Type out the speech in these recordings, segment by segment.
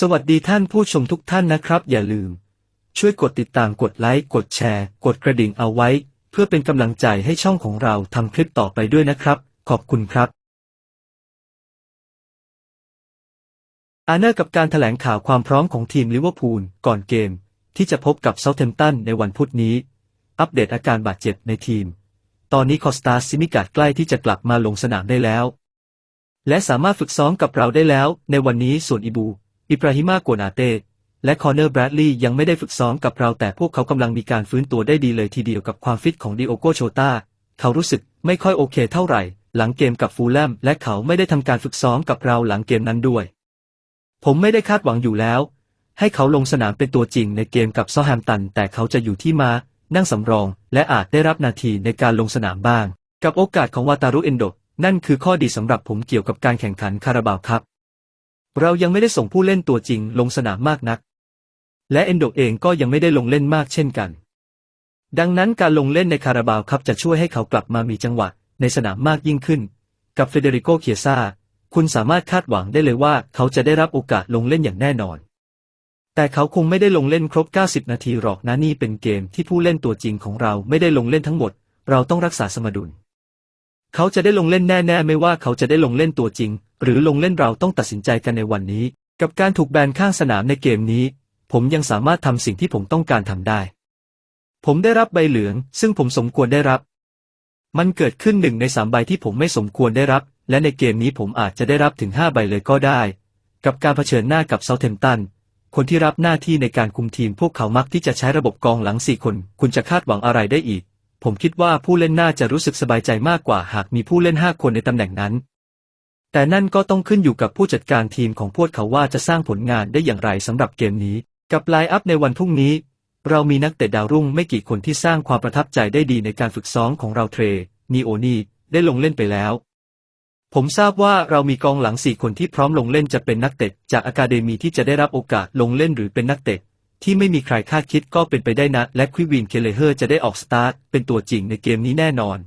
สวัสดีท่านผู้ชมทุกท่านนะครับ อย่าลืม ช่วยกดติดตามกดไลค์กดแชร์ กดกระดิ่งเอาไว้ เพื่อเป็นกำลังใจให้ช่องของเราทำคลิปต่อไปด้วยนะครับ ขอบคุณครับ อาเนอร์กับการถแถลงข่าวความพร้อมของทีมลิเวอร์พูลก่อนเกม ที่จะพบกับเซาเทมป์ตันในวันพุธนี้ อัปเดตอาการบาดเจ็บในทีม ตอนนี้คอสตาซิมิกาดใกล้ที่จะกลับมาลงสนามได้แล้ว และสามารถฝึกซ้อมกับเราได้แล้ว ในวันนี้ส่วนอิบู อิบราฮิมาโกนาเต้และคอเนอร์แบรดลีย์ยังไม่ได้ฝึกซ้อมกับเราแต่พวกเขากำลังมีการฟื้นตัวได้ดีเลยทีเดียวกับความฟิตของดิโอโกโชตาเขารู้สึกไม่ค่อยโอเคเท่าไหร่ หลังเกมกับฟูลแลมและเขาไม่ได้ทำการฝึกซ้อมกับเราหลังเกมนั้นด้วย ผมไม่ได้คาดหวังอยู่แล้ว ให้เขาลงสนามเป็นตัวจริงในเกมกับซอแฮมตัน แต่เขาจะอยู่ที่มา นั่งสำรอง และอาจได้รับนาทีในการลงสนามบ้าง กับโอกาสของวาตารุเอนโดนั่นคือข้อดีสำหรับผมเกี่ยวกับการแข่งขันคาราบาวครับ เรายังไม่ได้ส่งผู้เล่นตัวจริงลงสนามมากนัก และเอนโดเองก็ยังไม่ได้ลงเล่นมากเช่นกัน ดังนั้นการลงเล่นในคาราบาวครับจะช่วยให้เขากลับมามีจังหวะในสนามมากยิ่งขึ้น กับเฟเดริโกเคียซาคุณสามารถคาดหวังได้เลยว่าเขาจะได้รับโอกาสลงเล่นอย่างแน่นอน แต่เขาคงไม่ได้ลงเล่นครบ 90 นาทีหรอกนะนี่เป็นเกมที่ผู้เล่นตัวจริงของเราไม่ได้ลงเล่นทั้งหมด เราต้องรักษาสมดุล เขาจะได้ลงเล่นแน่ๆ ไม่ว่าเขาจะได้ลงเล่นตัวจริง หรือลงเล่นเราต้องตัดสินใจกันในวันนี้ กับการถูกแบนข้างสนามในเกมนี้ ผมยังสามารถทำสิ่งที่ผมต้องการทำได้ ผมได้รับใบเหลือง ซึ่งผมสมควรได้รับ มันเกิดขึ้นหนึ่งในสามใบที่ผมไม่สมควรได้รับ และในเกมนี้ผมอาจจะได้รับถึงห้าใบเลยก็ได้ กับการเผชิญหน้ากับเซาเทมตันคนที่รับหน้าที่ในการคุมทีมพวกเขามักที่จะใช้ระบบกองหลังสี่คน คุณจะคาดหวังอะไรได้อีก ผมคิดว่าผู้เล่นน่าจะรู้สึกสบายใจมากกว่าหากมีผู้เล่นห้าคนในตำแหน่งนั้น แต่นั่นก็ต้องขึ้นอยู่กับผู้จัดการทีมของพวกเขาว่าจะสร้างผลงานได้อย่างไรสำหรับเกมนี้ กับไลน์อัพในวันพรุ่งนี้ เรามีนักเตะดาวรุ่งไม่กี่คนที่สร้างความประทับใจได้ดีในการฝึกซ้อมของเราเทรนีโอนีได้ลงเล่นไปแล้ว ผมทราบว่าเรามีกองหลังสี่คนที่พร้อมลงเล่นจะเป็นนักเตะจากอะคาเดมีที่จะได้รับโอกาสลงเล่นหรือเป็นนักเตะ ที่ไม่มีใครคาดคิดก็เป็นไปได้นะ และควิวินเคเลเฮอร์จะได้ออกสตาร์ทเป็นตัวจริงในเกมนี้แน่นอน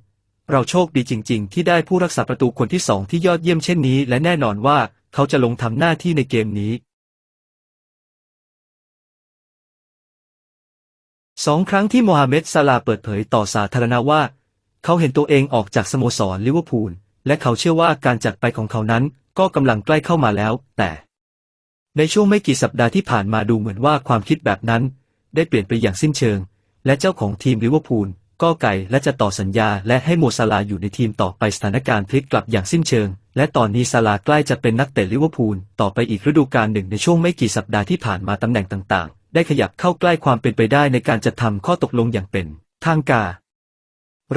เราโชคดีจริง ๆ ที่ได้ผู้รักษาประตูคนที่สองที่ยอดเยี่ยมเช่นนี้ และแน่นอนว่าเขาจะลงทำหน้าที่ในเกมนี้สองครั้งที่โมฮัมเหม็ดซาลาเปิดเผยต่อสาธารณะว่า เขาเห็นตัวเองออกจากสโมสรลิเวอร์พูลและเขาเชื่อว่าการจากไปของเขานั้นก็กำลังใกล้เข้ามาแล้ว แต่ ในช่วงไม่กี่สัปดาห์ที่ผ่านมาดูเหมือนว่าความคิดแบบนั้น ได้เปลี่ยนไปอย่างสิ้นเชิง และเจ้าของทีมลิเวอร์พูลก็ไกลและจะต่อสัญญาและให้โมซาลาอยู่ในทีมต่อไปสถานการณ์พลิกกลับอย่างสิ้นเชิง และตอนนี้ซาลาใกล้จะเป็นนักเตะลิเวอร์พูลต่อไปอีกฤดูกาลหนึ่งในช่วงไม่กี่สัปดาห์ที่ผ่านมาตำแหน่งต่างๆ ได้ขยับเข้าใกล้ความเป็นไปได้ในการจัดทำข้อตกลงอย่างเป็น ทางการ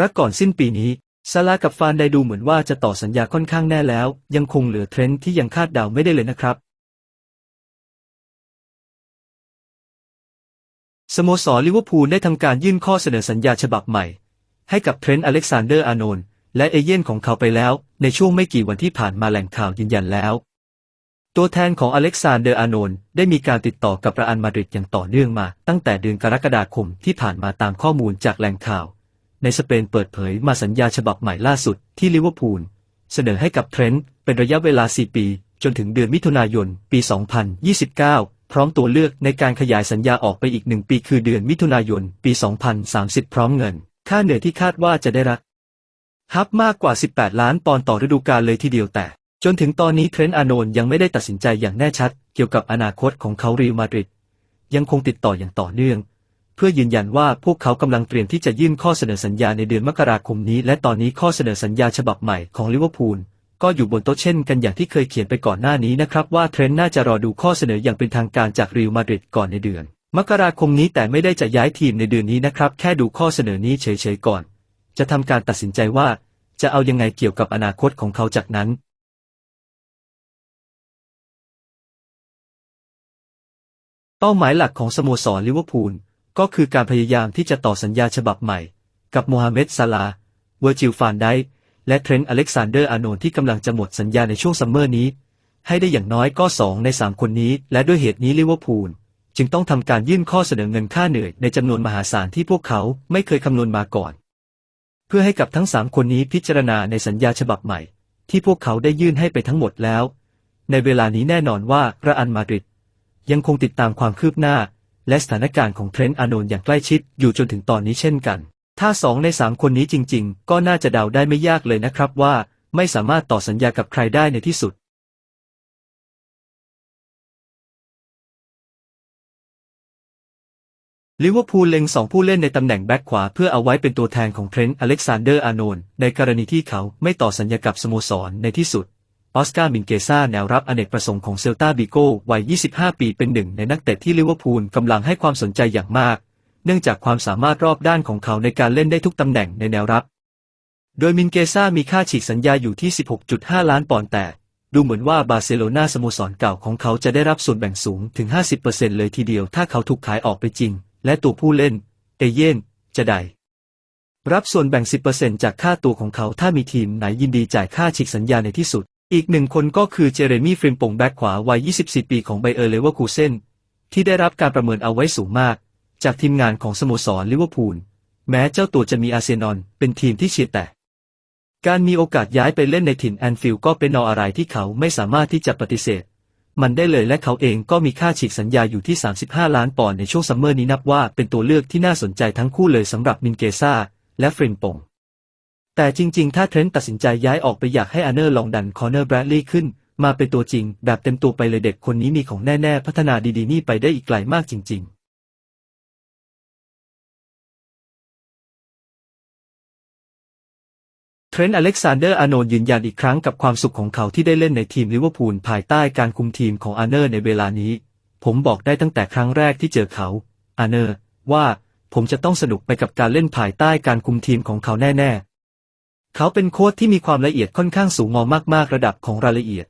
รักก่อนสิ้นปีนี้ซาลากับฟานไดดูเหมือนว่าจะต่อสัญญาค่อนข้างแน่แล้ว ยังคงเหลือเทรนด์ที่ยังคาดเดาไม่ได้เลยนะครับ สโมสรลิเวอร์พูลได้ทำการยื่นข้อเสนอสัญญาฉบับใหม่ ให้กับเทรนต์อเล็กซานเดอร์อาโนนและเอเย่นของเขาไปแล้ว ในช่วงไม่กี่วันที่ผ่านมาแหล่งข่าวยืนยันแล้ว ตัวแทนของอเล็กซานเดอร์อาโนนได้มีการติดต่อกับระอันมาดริดอย่างต่อเนื่องมา ตั้งแต่เดือนกรกฎาคมที่ผ่านมาตามข้อมูลจากแหล่งข่าว ในสเปนเปิดเผยมาสัญญาฉบับใหม่ล่าสุดที่ลิเวอร์พูลเสนอให้กับเทรนต์เป็นระยะเวลา 4 ปี จนถึงเดือนมิถุนายน ปี 2029 พร้อมตัวเลือกในการขยายสัญญาออกไปอีกหนึ่งปีคือเดือนมิถุนายน ปี 2030 พร้อมเงิน ค่าเหนื่อยที่คาดว่าจะได้รับฮับมากกว่า 18 ล้านปอนด์ต่อฤดูกาลเลยทีเดียวแต่ จนถึงตอนนี้เทรนต์อาโนนยังไม่ได้ตัดสินใจอย่างแน่ชัด เกี่ยวกับอนาคตของเขาเรียลมาดริดยังคงติดต่ออย่างต่อเนื่อง เพื่อยืนยันว่าพวกเขากำลังเตรียมที่จะยื่นข้อเสนอสัญญาในเดือนมกราคมนี้ และตอนนี้ข้อเสนอสัญญาฉบับใหม่ของลิเวอร์พูล ก็อยู่บนโต๊ะเช่นกันอย่างที่เคยเขียนไปก่อนหน้านี้นะครับว่าเทรนต์น่าจะรอดูข้อเสนออย่างเป็นทางการจากรียลมาดริดก่อนในเดือน มกราคมนี้แต่ไม่ได้จะย้ายทีมในเดือนนี้นะครับแค่ดูข้อเสนอนี้เฉยๆก่อน จะทำการตัดสินใจว่า จะเอายังไงเกี่ยวกับอนาคตของเขาจากนั้นเป้าหมายหลักของสโมสรลิเวอร์พูลก็คือการพยายามที่จะต่อสัญญาฉบับใหม่ กับโมฮัมเหม็ดซาลาเวอร์จิลฟานได และเทรนต์อเล็กซานเดอร์อาโนนที่กำลังจะหมดสัญญาในช่วงซัมเมอร์นี้ ให้ได้อย่างน้อยก็สองในสามคนนี้ และด้วยเหตุนี้ลิเวอร์พูลจึงต้องทำการยื่นข้อเสนอเงินค่าเหนื่อยในจำนวนมหาศาลที่พวกเขาไม่เคยคำนวณมาก่อน เพื่อให้กับทั้งสามคนนี้พิจารณาในสัญญาฉบับใหม่ ที่พวกเขาได้ยื่นให้ไปทั้งหมดแล้ว ในเวลานี้แน่นอนว่าระอันมาดริดยังคงติดตามความคืบหน้า และสถานการณ์ของเทรนต์อาโนนอย่างใกล้ชิดอยู่จนถึงตอนนี้เช่นกัน ถ้าสองในสามคนนี้จริง ๆ ก็น่าจะเดาได้ไม่ยากเลยนะครับว่า ไม่สามารถต่อสัญญากับใครได้ในที่สุด ลิเวอร์พูลเล็งสองผู้เล่นในตำแหน่งแบ็คขวาเพื่อเอาไว้เป็นตัวแทนของเทรนต์อเล็กซานเดอร์อาร์โนนในกรณีที่เขาไม่ต่อสัญญากับสโมสรในที่สุดออสการ์มินเกซ่าแนวรับอเนกประสงค์ของเซลตาบิโกวัย 25 ปีเป็นหนึ่งในนักเตะที่ลิเวอร์พูลกำลังให้ความสนใจอย่างมาก เนื่องจากความสามารถรอบด้านของเขาในการเล่นได้ทุกตำแหน่งในแนวรับ โดยมินเกซ่ามีค่าฉีกสัญญาอยู่ที่ 16.5 ล้านปอนด์แต่ดูเหมือนว่าบาร์เซโลนาสโมสรเก่าของเขาจะได้รับส่วนแบ่งสูงถึง 50%เลยทีเดียวถ้าเขาถูกขายออกไปจริง และตัวผู้เล่น เอเย่นจะได้รับส่วนแบ่ง 10%จากค่าตัวของเขาถ้ามีทีมไหนยินดีจ่ายค่าฉีกสัญญาในที่สุด อีกหนึ่งคนก็คือเจเรมี่ฟริมปงแบ็กขวาวัย 24 ปีของไบเออร์เลเวอร์คูเซนที่ได้รับการประเมินเอาไว้สูงมาก จากทีมงานของสโมสรลิเวอร์พูล แม้เจ้าตัวจะมีอาร์เซนอลเป็นทีมที่เชียร์แต่ การมีโอกาสย้ายไปเล่นในถิ่นแอนฟิลด์ก็เป็นนออะไรที่เขาไม่สามารถที่จะปฏิเสธ มันได้เลยและเขาเองก็มีค่าฉีกสัญญาอยู่ที่ 35 ล้านปอนด์ในช่วงซัมเมอร์นี้นับว่าเป็นตัวเลือกที่น่าสนใจทั้งคู่เลยสำหรับมินเกซ่าและฟรินปงแต่จริงๆ ถ้าเทรนต์ตัดสินใจย้ายออกไปอยากให้อาร์เนอร์ลองดันคอเนอร์แบรดลีย์ขึ้น มาเป็นตัวจริง แบบเต็มตัวไปเลยเด็กคนนี้มีของแน่ ๆ พัฒนาดีๆ นี่ไปได้อีกไกลมากจริง ๆ รนต์อเล็กซานเดอร์อาร์โนยืนยันอีกครั้งกับความสุขของเขาที่ได้เล่นในทีมลิเวอร์พูลภายใต้การคุมทีมของอาร์เนอร์ในเวลานี้ ผมบอกได้ตั้งแต่ครั้งแรกที่เจอเขา อาร์เนอร์ ว่าผมจะต้องสนุกไปกับการเล่นภายใต้การคุมทีมของเขาแน่ๆ เขาเป็นโค้ชที่มีความละเอียดค่อนข้างสูงมองมากๆระดับของรายละเอียด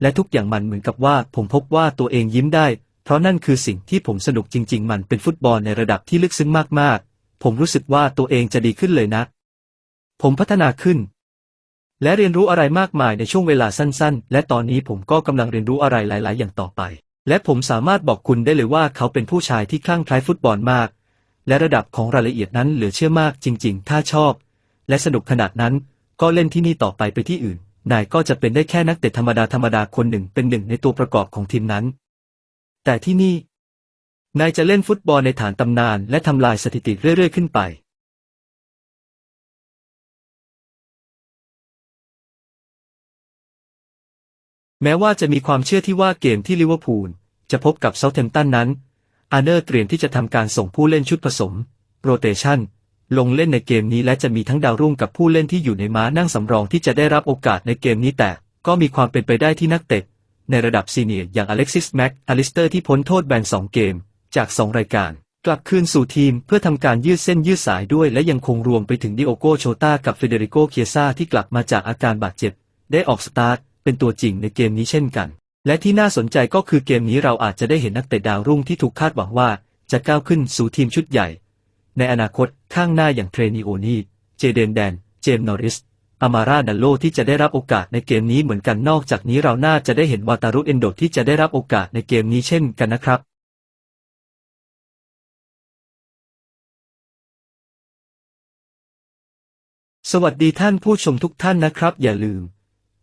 และทุกอย่างมันเหมือนกับว่าผมพบว่าตัวเองยิ้มได้ เพราะนั่นคือสิ่งที่ผมสนุกจริง ๆ มันเป็นฟุตบอลในระดับที่ลึกซึ้งมากๆ ผมรู้สึกว่าตัวเองจะดีขึ้นเลยนะ ผมพัฒนาขึ้น และเรียนรู้อะไรมากมายในช่วงเวลาสั้นๆ และตอนนี้ผมก็กำลังเรียนรู้อะไรหลาย ๆ อย่างต่อไป และผมสามารถบอกคุณได้เลยว่าเขาเป็นผู้ชายที่คลั่งไคล้ฟุตบอลมาก และระดับของรายละเอียดนั้นเหลือเชื่อมากจริง ๆ ถ้าชอบ และสนุกขนาดนั้น ก็เล่นที่นี่ต่อไปไปที่อื่น นายก็จะเป็นได้แค่นักเตะธรรมดาธรรมดาคนหนึ่งเป็นหนึ่งในตัวประกอบของทีมนั้น แต่ที่นี่ นายจะเล่นฟุตบอลในฐานตำนาน และทำลายสถิติเรื่อย ๆ ขึ้นไป แม้ว่าจะมีความเชื่อที่ว่าเกมที่ลิเวอร์พูลจะพบกับเซาเทมป์ตันนั้น อาเนอร์เตรียมที่จะทำการส่งผู้เล่นชุดผสม โรเตชันลงเล่นในเกมนี้และจะมีทั้งดาวรุ่งกับผู้เล่นที่อยู่ในม้านั่งสำรองที่จะได้รับโอกาสในเกมนี้แต่ก็มีความเป็นไปได้ที่นักเตะในระดับซีเนียร์อย่างอเล็กซิสแม็กอลิสเตอร์ที่พ้นโทษแบนสองเกม จากสองรายการ กลับคืนสู่ทีมเพื่อทำการยืดเส้นยืดสายด้วยและยังคงรวมไปถึงดิโอโกโชตากับเฟเดริโกเคียซาที่กลับมาจากอาการบาดเจ็บ ได้ออกสตาร์ท เป็นตัวจริงในเกมนี้เช่นกัน และที่น่าสนใจก็คือเกมนี้เราอาจจะได้เห็นนักเตะดาวรุ่งที่ถูกคาดหวังว่าจะก้าวขึ้นสู่ทีมชุดใหญ่ ในอนาคตข้างหน้าอย่างเทรนิโอนีเจเดนแดน เจมส์นอริสอามาราดัลโลที่จะได้รับโอกาสในเกมนี้เหมือนกันนอกจากนี้เราน่าจะได้เห็นวาตารุเอนโดที่จะได้รับโอกาสในเกมนี้เช่นกันนะครับสวัสดีท่านผู้ชมทุกท่านนะครับ อย่าลืม